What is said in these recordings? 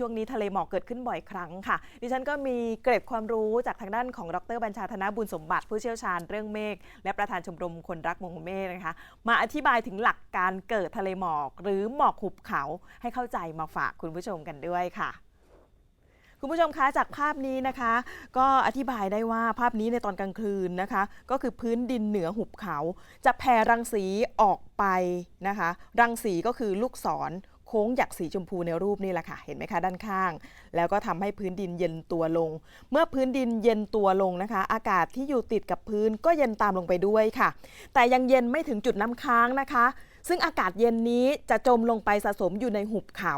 ช่วงนี้ทะเลหมอกเกิดขึ้นบ่อยครั้งค่ะ ดิฉันก็มีเกร็ดความรู้จากทางด้านของดรบัญชาธนบุญสมบัติ ผู้เชี่ยวชาญเรื่องเมฆและประธานชมรมคนรักมงเมฆนะคะ มาอธิบายถึงหลักการเกิดทะเลหมอก หรือหมอกหุบเขาให้เข้าใจมาฝากคุณผู้ชมกันด้วยค่ะคุณผู้ชมคะจากภาพนี้นะคะ ก็อธิบายได้ว่าภาพนี้ในตอนกลางคืนนะคะ ก็คือพื้นดินเหนือหุบเขา จะแผ่รังสีออกไปนะคะ รังสีก็คือลูกศร โค้งหยักสีชมพูในรูปนี่แหละค่ะ เห็นไหมคะด้านข้าง แล้วก็ทำให้พื้นดินเย็นตัวลง เมื่อพื้นดินเย็นตัวลงนะคะ อากาศที่อยู่ติดกับพื้นก็เย็นตามลงไปด้วยค่ะ แต่ยังเย็นไม่ถึงจุดน้ำค้างนะคะ ซึ่งอากาศเย็นนี้จะจมลงไปสะสมอยู่ในหุบเขา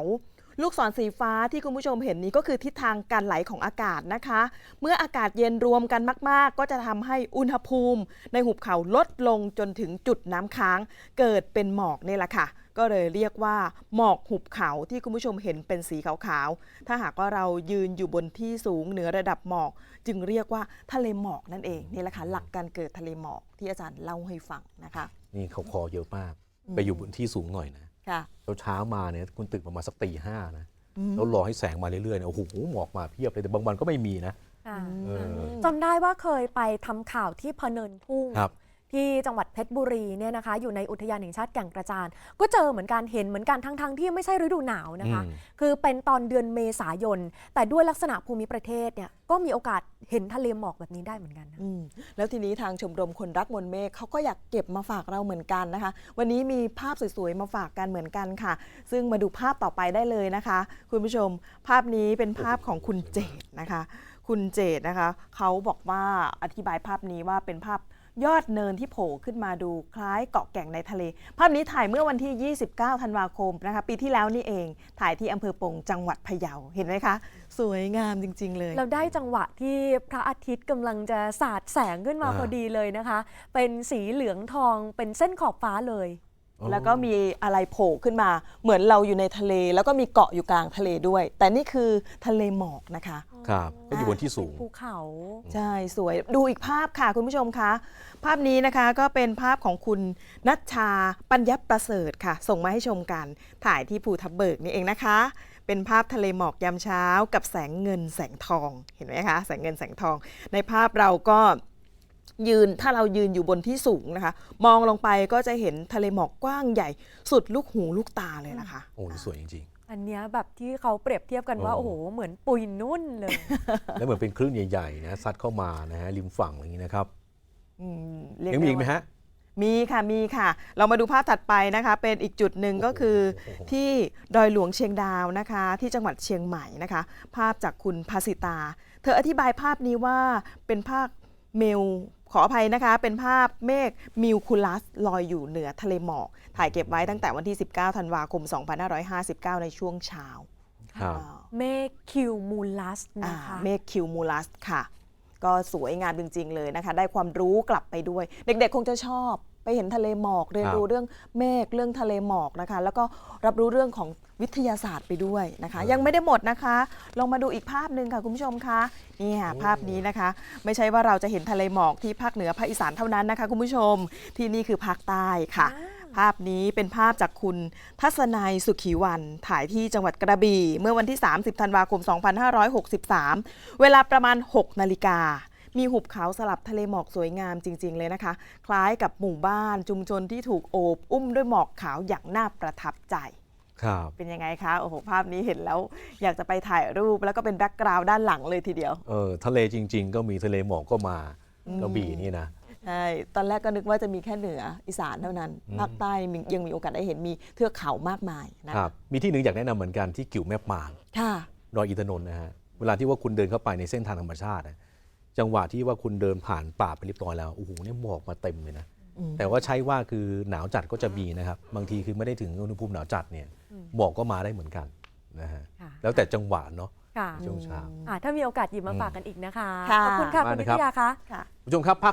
ลูกศรสีฟ้าที่คุณผู้ชมเห็นนี้ก็คือทิศทางการไหลของอากาศนะคะ เมื่ออากาศเย็นรวมกันมาก ๆ ก็จะทำให้อุณหภูมิ ในหุบเขาลดลงจนถึงจุดน้ำค้าง เกิดเป็นหมอกนี่แหละค่ะ ก็เลยเรียกว่าหมอกหุบเขาที่คุณผู้ชมเห็นเป็นสีขาวๆ ถ้าหากว่าเรายืนอยู่บนที่สูงเหนือระดับหมอก จึงเรียกว่าทะเลหมอกนั่นเองนี่แหละค่ะหลักการเกิดทะเลหมอกที่อาจารย์เล่าให้ฟังนะคะ นี่เขาคอเยอะมาก ไปอยู่บนที่สูงหน่อยนะค่ะเช้าเช้าๆมาเนี่ยคุณตื่นประมาณสักตีห้านะอืมแล้วรอให้แสงมาเรื่อยๆเนี่ยโอ้โหหมอกมาเพียบเลยแต่บางวันก็ไม่มีนะค่ะเออจำได้ว่าเคยไปทำข่าวที่พะเนินทุ่งครับ ที่จังหวัดเพชรบุรีเนี่ยนะคะ อยู่ในอุทยานแห่งชาติแก่งกระจานก็เจอเหมือนกันเห็นเหมือนกันทั้งๆที่ไม่ใช่ฤดูหนาวนะคะอืมคือเป็นตอนเดือนเมษายน แต่ด้วยลักษณะภูมิประเทศเนี่ยก็มีโอกาสเห็นทะเลหมอกแบบนี้ได้เหมือนกันนะอืมแล้วทีนี้ทางชมรมคนรักมวลเมฆเขาก็อยากเก็บมาฝากเราเหมือนกันนะคะ วันนี้มีภาพสวยๆมาฝากกันเหมือนกันค่ะ ซึ่งมาดูภาพต่อไปได้เลยนะคะ คุณผู้ชม ภาพนี้เป็นภาพของคุณเจตนะคะ คุณเจตนะคะเขาบอกว่าอธิบายภาพนี้ว่าเป็นภาพ ยอดเนินที่โผล่ขึ้นมาดูคล้ายเกาะแก่งในทะเล ภาพนี้ถ่ายเมื่อวันที่ 29 ธันวาคมนะคะ ปีที่แล้วนี่เอง ถ่ายที่อำเภอปงจังหวัดพะเยา เห็นไหมคะ สวยงามจริง ๆ เลย เราได้จังหวะที่พระอาทิตย์กำลังจะสาดแสงขึ้นมาอ่าพอดีเลยนะคะ เป็นสีเหลืองทองเป็นเส้นขอบฟ้าเลย แล้วก็มีอะไรโผล่ขึ้นมา เหมือนเราอยู่ในทะเล แล้วก็มีเกาะอยู่กลางทะเลด้วย แต่นี่คือทะเลหมอกนะคะ ครับ ก็อยู่บนที่สูงเป็นภูเขา ใช่สวยดูอีกภาพค่ะคุณผู้ชมคะภาพนี้นะคะก็เป็นภาพของคุณนัชชาปัญญประเสริฐค่ะ ส่งมาให้ชมกันถ่ายที่ภูทับเบิกนี่เองนะคะ เป็นภาพทะเลหมอกยามเช้า กับแสงเงินแสงทองเห็นไหมคะแสงเงินแสงทอง ในภาพเราก็ ยืนถ้าเรายืนอยู่บนที่สูงนะคะ มองลงไปก็จะเห็นทะเลหมอกกว้างใหญ่ สุดลูกหูลูกตาเลยนะคะ โอ้สวยจริง อันเนี้ยแบบที่เขาเปรียบเทียบกันว่า โอ้โอ้โหเหมือนปุยนุ่นเลย ๆ แล้วเหมือนเป็นคลื่นใหญ่ๆนะซัดเข้ามานะฮะริมฝั่งอย่างนี้นะครับอืมเรีกยังมีด้อีกไหมว่าฮะ มีค่ะมีค่ะ เรามาดูภาพถัดไปนะคะ เป็นอีกจุดหนึ่งก็คือโอ้โห ที่ดอยหลวงเชียงดาวนะคะ ที่จังหวัดเชียงใหม่นะคะ ภาพจากคุณภาสิตา เธออธิบายภาพนี้ว่าเป็นภาพเมล ขออภัยนะคะ เป็นภาพเมฆมิวคูลัสลอยอยู่เหนือทะเลหมอก ถ่ายเก็บไว้ตั้งแต่วันที่ 19 ธันวาคม 2559 ในช่วงเช้าครับอ่าเมฆคิวมูลัสอ่านะคะเมฆคิวมูลัสค่ะ ก็สวยงามจริง ๆ เลยนะคะ ได้ความรู้กลับไปด้วย เด็กๆ คงจะชอบ ไปเห็นทะเลหมอก เรียนรู้เรื่องเมฆเรื่องทะเลหมอกนะคะ แล้วก็รับรู้เรื่องของวิทยาศาสตร์ไปด้วยนะคะ ยังไม่ได้หมดนะคะ ลองมาดูอีกภาพหนึ่งค่ะคุณผู้ชมคะนี่ค่ะภาพนี้นะคะ ไม่ใช่ว่าเราจะเห็นทะเลหมอกที่ภาคเหนือภาคอีสานเท่านั้นนะคะคุณผู้ชมที่นี่คือภาคใต้ค่ะภาพนี้เป็นภาพจากคุณทัศนัยสุขีวัน ถ่ายที่จังหวัดกระบี่ เมื่อวันที่ 30 ธันวาคม 2563 เวลาประมาณ 6 นาฬิกา มีหุบเขาสลับทะเลหมอกสวยงามจริง ๆ เลยนะคะ คล้ายกับหมู่บ้านชุมชนที่ถูกโอบอุ้มด้วยหมอกขาวอย่างน่าประทับใจครับเป็นยังไงคะโอ้โหภาพนี้เห็นแล้ว อยากจะไปถ่ายรูปแล้วก็เป็นแบ็กกราวด์ด้านหลังเลยทีเดียวเออทะเลจริง ๆ ก็มีทะเลหมอกก็มาอืมกระบี่นี่นะใช่ตอนแรกก็นึกว่าจะมีแค่เหนืออีสานเท่านั้นอืมภาคใต้มียังมีโอกาสได้เห็นมีเทือกเขามากมายนะครับมีที่หนึ่งอยากแนะนำเหมือนกันที่กิ่วแม่ปานค่ะดอยอินทนนท์นะฮะเวลาที่ว่าคุณเดินเข้าไปในเส้นทางธรรมชาตินะ จังหวะที่ว่าคุณเดินผ่านป่าไปเรียบร้อยแล้วโอ้โหเนี่ยหมอกมาเต็มเลยนะอืมแต่ว่าใช่ว่าคือหนาวจัดก็จะมีนะครับ บางทีคือไม่ได้ถึงอุณหภูมิหนาวจัดเนี่ยอืมหมอกก็มาได้เหมือนกันนะฮะค่ะแล้วแต่จังหวะเนาะค่ะช่วงเช้าอ่าถ้ามีโอกาสหยิบมาฝากกันอีกนะคะค่ะขอบคุณค่ะมาคุณนะวิครับทยาคะค่ะผู้ชมครับพัก